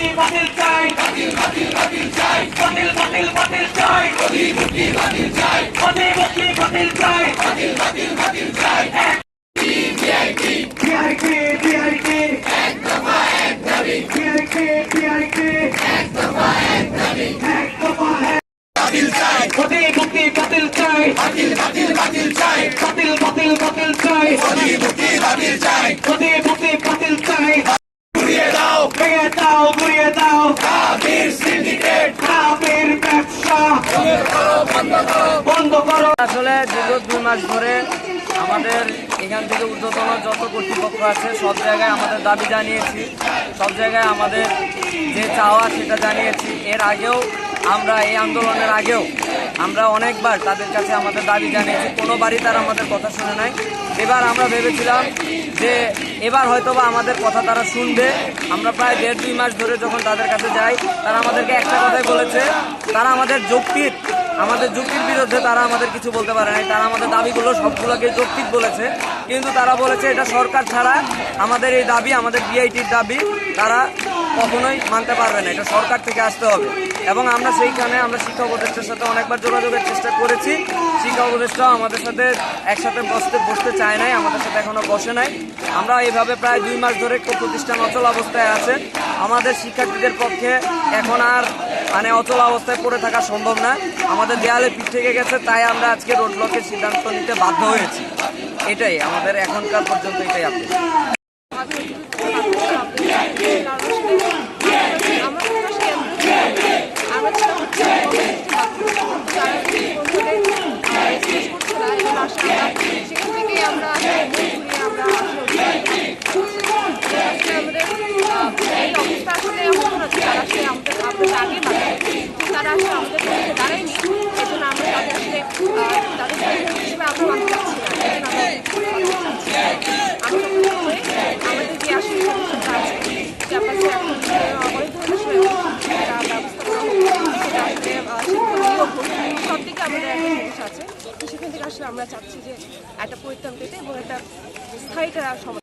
মুক্তি বাতিল চাই। বাতিল বাতিল বাতিল চাই। বাতিল বাতিল বাতিল চাই। মোদি মুক্তি বাতিল চাই। মোদি মুক্তি বাতিল চাই। বাতিল বাতিল বাতিল চাই। আসলে দীর্ঘ দুই মাস ধরে আমাদের এখান থেকে ঊর্ধ্বতন যত কর্তৃপক্ষ আছে, সব জায়গায় আমাদের দাবি জানিয়েছি। সব জায়গায় আমাদের যে চাওয়া সেটা জানিয়েছি। এর আগেও আমরা এই আন্দোলনের আগেও আমরা অনেকবার তাদের কাছে আমাদের দাবি জানিয়েছি, কোনোবারই তারা আমাদের কথা শুনে নাই। এবার আমরা ভেবেছিলাম যে এবার হয়তোবা আমাদের কথা তারা শুনবে। আমরা প্রায় দেড় দুই মাস ধরে যখন তাদের কাছে যাই, তারা আমাদেরকে একটা কথাই বলেছে, তারা আমাদের যৌক্তিক, আমাদের যুক্তির বিরুদ্ধে তারা আমাদের কিছু বলতে পারে নাই। তারা আমাদের দাবিগুলো সবগুলোকে যৌক্তিক বলেছে। কিন্তু তারা বলেছে, এটা সরকার ছাড়া আমাদের এই দাবি, আমাদের বিআইটির দাবি, তারা কখনোই মানতে পারবে না। এটা সরকার থেকে আসতে হবে। এবং আমরা সেইখানে আমরা শিক্ষা উপদেষ্টার সাথে অনেকবার যোগাযোগের চেষ্টা করেছি। শিক্ষা উপদেষ্টাও আমাদের সাথে একসাথে বসতে বসতে চায় নাই, আমাদের সাথে এখনও বসে নাই। আমরা এইভাবে প্রায় দুই মাস ধরে প্রতিষ্ঠান অচল অবস্থায় আছে। আমাদের শিক্ষার্থীদের পক্ষে এখন আর মানে অচল অবস্থায় পড়ে থাকা সম্ভব না। আমাদের দেয়ালে পিঠ থেকে গেছে, তাই আমরা আজকে রোড ব্লকের সিদ্ধান্ত নিতে বাধ্য হয়েছি। এটাই আমাদের এখনকার পর্যন্ত এটাই আপনি তারা আসলে আমাদের পক্ষে দাঁড়ায়নি এজন্য আমরা তাদের আসলে আহ, তাদের পক্ষ হিসেবে আমরা মানতে পারছি না এজন্য আমরা আমরা সবাই হয়ে আমাদের যে আসলে সমস্যাটা আছে ক্যাম্পাসে এখন যে অবৈধ বিষয়ে যেটা ব্যবস্থা করা হোক সেটা আসলে আহ, শিক্ষক নিয়োগ হোক সব দিকে আমাদের আছে, তো সেখান থেকে আসলে আমরা চাচ্ছি যে একটা পরিত্রাণ পেতে এবং একটা স্থায়ী সমাধান